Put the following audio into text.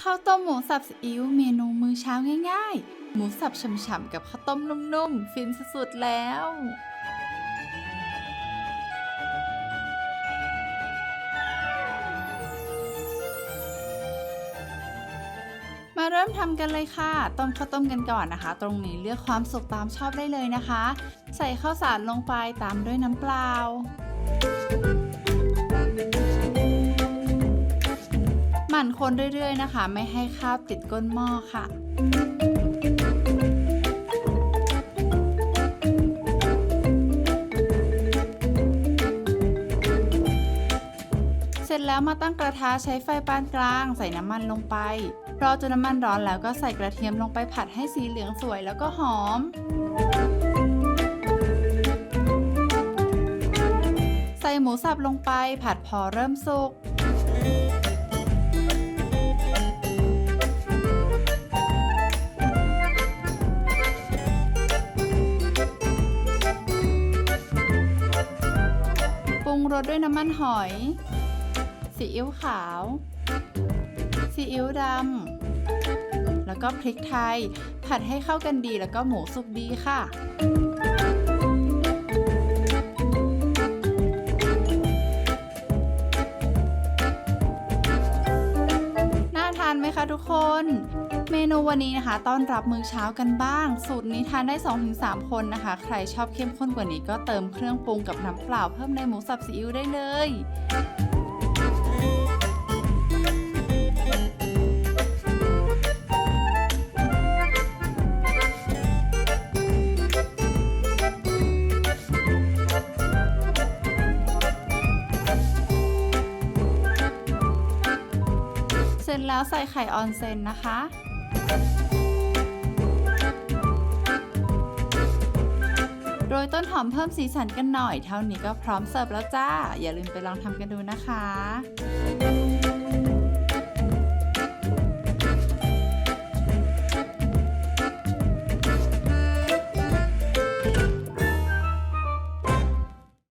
ข้าวต้มหมูสับซีอิ๊วเมนูมื้อเช้าง่าย ๆ หมูสับฉ่ำๆกับข้าวต้มนุ่มๆ ฟินสุดๆแล้ว มาเริ่มทำกันเลยค่ะ ต้มข้าวต้มกันก่อนนะคะ ตรงนี้เลือกความสุกตามชอบได้เลยนะคะ ใส่ข้าวสารลงไปตามด้วยน้ำเปล่า มั่นคนเรื่อยๆนะคะ ไม่ให้ข้าวติดก้นหม้อค่ะเสร็จแล้วมาตั้งกระทะใช้ไฟปานกลาง ใส่น้ำมันลงไป รอจนน้ำมันร้อนแล้วก็ใส่กระเทียมลงไปผัดให้สีเหลืองสวยแล้วก็หอม ใส่หมูสับลงไปผัดพอเริ่มสุก รุงรสด้วยน้ำมันหอย ซีอิ๊วขาว ซีอิ๊วดำ แล้วก็พริกไทย ผัดให้เข้ากันดีแล้วก็หมูสุกดีค่ะ น่าทานไหมคะทุกคน เมนูวันนี้นะคะ ต้อนรับมื้อเช้ากันบ้าง สูตรนี้ทานได้ 2-3 คนนะคะ ใครชอบเข้มข้นกว่านี้ก็เติมเครื่องปรุงกับน้ำเปล่าเพิ่มในหมูสับซีอิ๊วได้เลย แล้วใส่ไข่ออนเซนนะคะโรยต้นหอมเพิ่มสีสันกันหน่อย เท่านี้ก็พร้อมเสิร์ฟแล้วจ้า อย่าลืมไปลองทำกันดูนะคะ